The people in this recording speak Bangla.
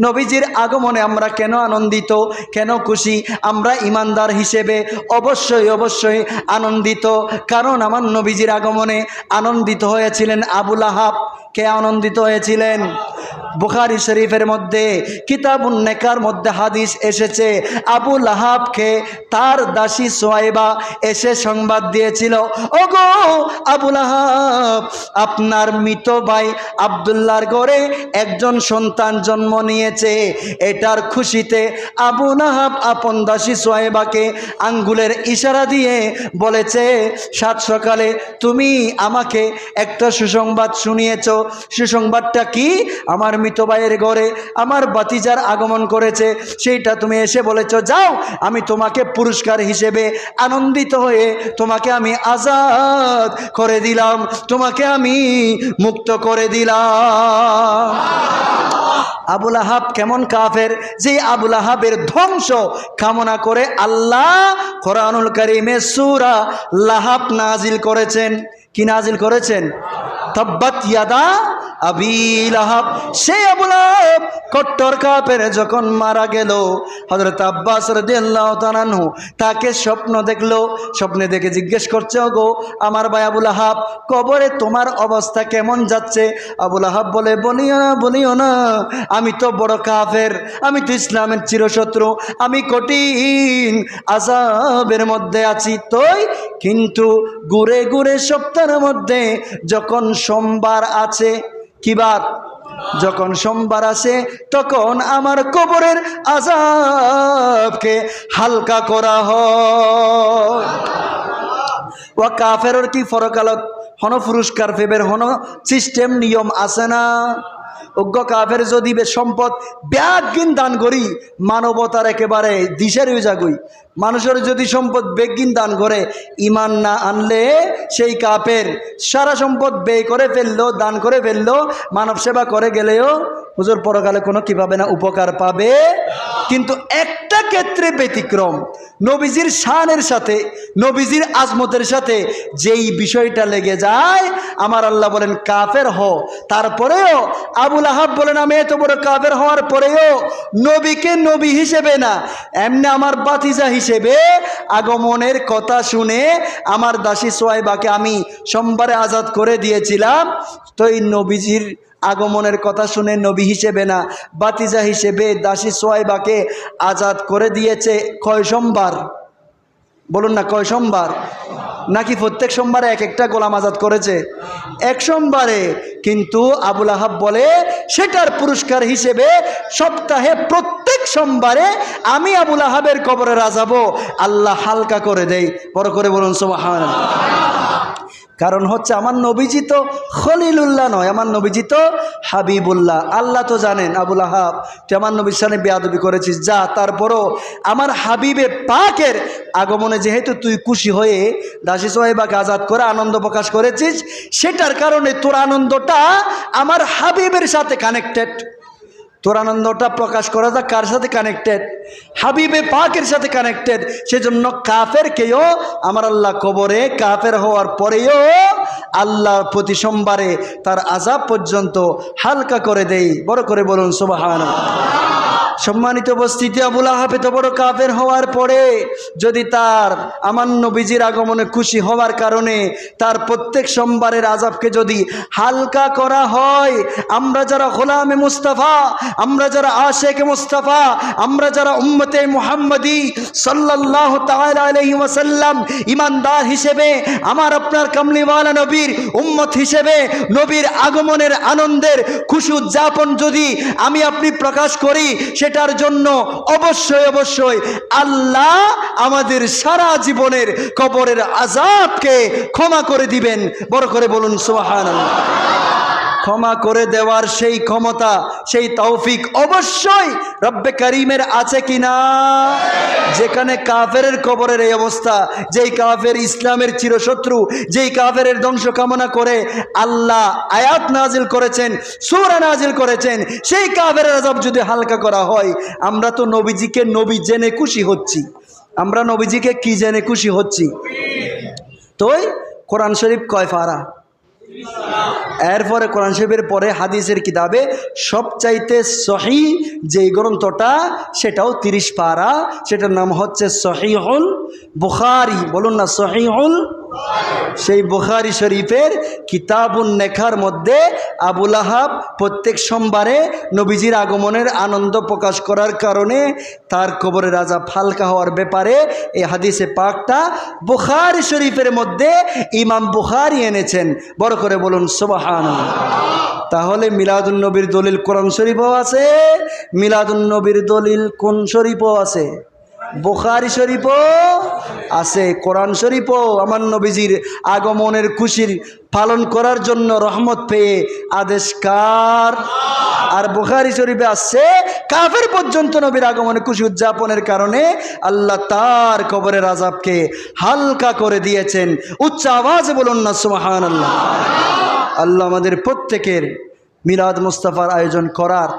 নবীজির আগমনে আমরা কেন আনন্দিত, কেন খুশি? আমরা ইমানদার হিসেবে অবশ্যই অবশ্যই আনন্দিত। কারণ আমার নবীজির আগমনে আনন্দিত হয়েছিলেন আবুল আহাব। কে আনন্দিত হয়েছিলেন? বুখারি শরীফের মধ্যে, কিতাবুন নেকার মধ্যে হাদিস এসেছে। আবুল আহাবকে তার দাসী সোয়াইবা এসে সংবাদ দিয়েছিল, ওগো আবুল আহাব আপনার মৃত ভাই আবদুল্লাহর ঘরে একজন সন্তান জন্ম নিয়েছে। এটার খুশিতে আবু নাহাব আপন দাসী সোয়াইবাকে আঙ্গুলের ইশারা দিয়ে বলেছে, সাত সকালে তুমি আমাকে একটা সুসংবাদ শুনিয়েছ। সুসংবাদটা কি? আমার মৃত ভাইয়ের ঘরে আমার বাতিজার আগমন করেছে, সেইটা তুমি এসে বলেছ, যাও, আমি তোমাকে পুরস্কার হিসেবে আনন্দিত হয়ে তোমাকে আমি আজাদ করে দিলাম, তোমাকে আমি মুক্ত করে দিলাম। আবুল আহাব কেমন কাফের, যে আবুল আহাবের ধ্বংস কামনা করে আল্লাহ কোরআনুল করিমে সুরা লাহাব নাজিল করেছেন। কি নাজিল করেছেন? তব্বাত ইয়াদা আবিল আহাব সে আবুল আহাব কট্টর কাপের যখন মারা গেল হজরত আব্বাস রাদিয়াল্লাহু তাআলাহু তাকে স্বপ্ন দেখল, স্বপ্নে দেখে জিজ্ঞেস করছে গো আমার ভাই আবুল আহাব কবরে তোমার অবস্থা কেমন যাচ্ছে? আবুল আহাব বলে বলিও না বলিও না, আমি তো বড় কাফের, আমি তো ইসলামের চিরশত্রু, আমি কঠিন আজাবের মধ্যে আছি, তোই কিন্তু ঘুরে ঘুরে সপ্তাহের মধ্যে যখন সোমবার আছে কিবার যখন সোমবার আসে, তখন আমার কবরের আজাবকে হালকা করা কাফেরর কি ফরকালত? হন পুরস্কার ফেবের হন সিস্টেম নিয়ম আছে না? অজ্ঞ কাফের যদি সম্পদ ব্যাগিন দান করি, মানবতার একেবারে দিশের যাগুই। মানুষের যদি সম্পদ বেগিন দান করে, ইমান না আনলে সেই কাপের সারা সম্পদ ব্যয় করে ফেলল, দান করে ফেলল, মানব সেবা করে গেলেও হুজুর পরকালে কোনো কী পাবে না, উপকার পাবে। কিন্তু একটা ক্ষেত্রে ব্যতিক্রম। নবীজির শানের সাথে, নবীজির আজমতের সাথে যেই বিষয়টা লেগে যায়, আমার আল্লাহ বলেন, কাফের হ তারপরেও আবুল আহাব বলেন, আমি এত বড় কাফের হওয়ার পরেও নবীকে নবী হিসেবে না, এমনি আমার বাতিজা হিসেবে আগমনের কথা শুনে আমার দাসী সোয়াইবাকে আমি সোমবারে আজাদ করে দিয়েছিলাম। তো এই নবীজির আগমনের কথা শুনে নবী হিসেবে না, বাতিজা হিসেবে দাসী সোয়াইবাকে আজাদ করে দিয়েছে কয় সোমবার? বলুন না, কয় সোমবার? নাকি প্রত্যেক সোমবারে এক একটা গোলাম আজাদ করেছে? এক সোমবারে, কিন্তু আবুল আহাব বলে, সেটার পুরস্কার হিসেবে সপ্তাহে প্রত্যেক সোমবারে আমি আবুল আহাবের কবরে রাজাবো। আল্লাহ হালকা করে দেই। বড় করে বলুন সোমাহান কারণ হচ্ছে আমার নবীজি তো খলিলুল্লাহ নয়, আমার নবীজি তো হাবিবুল্লাহ। আল্লাহ তো জানেন, আবুল আহাব, তুই আমার নবীর সামনে বেয়াদবি করেছিস, যা। তারপরও আমার হাবিবে পাকের আগমনে যেহেতু তুই খুশি হয়ে দাসী সোহেবাকে আজাদ করে আনন্দ প্রকাশ করেছিস, সেটার কারণে তোর আনন্দটা আমার হাবিবের সাথে কানেক্টেড তোর আনন্দটা প্রকাশ করা যাক, কার সাথে কানেক্টেড হাবিবে পাকের সাথে কানেক্টেড সেজন্য কাফের কেও আমার আল্লাহ কবরে কাফের হওয়ার পরেও আল্লাহর প্রতি সোমবারে তার আজাব পর্যন্ত হালকা করে দেই। বড় করে বলুন সুবাহান সম্মানিত উপস্থিতি, আবুল আহাব এত বড় কাফের হওয়ার পরে যদি তার, আমার নবীজির আগমনে খুশি হওয়ার কারণে তার প্রত্যেক সোমবারের আজাবকে যদি হালকা করা হয়, আমরা যারা গোলামে মুস্তাফা, আমরা যারা আশেক মুস্তাফা, আমরা যারা উম্মতে মুহাম্মদি সাল্লাহ ওয়াসাল্লাম ইমানদার হিসেবে, আমার আপনার কামলিওয়ালা নবীর উম্মত হিসেবে নবীর আগমনের আনন্দের খুশি উদযাপন যদি আমি আপনি প্রকাশ করি সেটার জন্য অবশ্যই অবশ্যই আল্লাহ আমাদের সারা জীবনের কবরের আজাদকে ক্ষমা করে দিবেন। বড় করে বলুন সোহান ক্ষমা করে দেওয়ার সেই ক্ষমতা, সেই তৌফিক অবশ্যই রব্বে করিমের আছে কিনা? যেখানে কাফের কবরের এই অবস্থা, যেই কাফের ইসলামের চিরশত্রু, যেই কাফের ধ্বংস কামনা করে আল্লাহ আয়াত নাজিল করেছেন, সুরা নাজিল করেছেন, সেই কাফের আজাব যদি হালকা করা হয়, আমরা তো নবীজিকে নবী জেনে খুশি হচ্ছি। আমরা নবীজিকে কি জেনে খুশি হচ্ছি? তোই কোরআন শরীফ কয় ফারা এরপরে কোরআন শরীফের পরে হাদিসের কিতাবে সবচাইতে সহি যেই গ্রন্থটা, সেটাও তিরিশ পারা। সেটার নাম হচ্ছে সহিহুল বুখারি। বলুন না সহিহুল সেই বুখারি শরীফের কিতাবুন নেখার মধ্যে আবুল আহাব প্রত্যেক সোমবারে নবীজির আগমনের আনন্দ প্রকাশ করার কারণে তার কবরে রাজা ফালকা হওয়ার ব্যাপারে এই হাদিসে পাকটা বুখারি শরীফের মধ্যে ইমাম বুখারি এনেছেন। বড় করে বলুন সোবাহান তাহলে মিলাদুন নবীর দলিল কোরআন শরীফও আছে, মিলাদুন নবীর দলিল কোন শরীফও আছে? বুখারি শরীফও আছে, কোরআন শরীফও আমার নবীজির আগমনের খুশির পালন করার জন্য রহমত পেয়ে আদেশ কার আর বুখারি শরীফে আসছে কাফের পর্যন্ত নবীর আগমনে খুশি উদযাপনের কারণে আল্লাহ তার কবরের আজাবকে হালকা করে দিয়েছেন। উচ্চ আওয়াজে বলুন না সুমাহান আল্লাহ আল্লাহ আমাদের প্রত্যেকের মিলাদ মুস্তাফার আয়োজন করার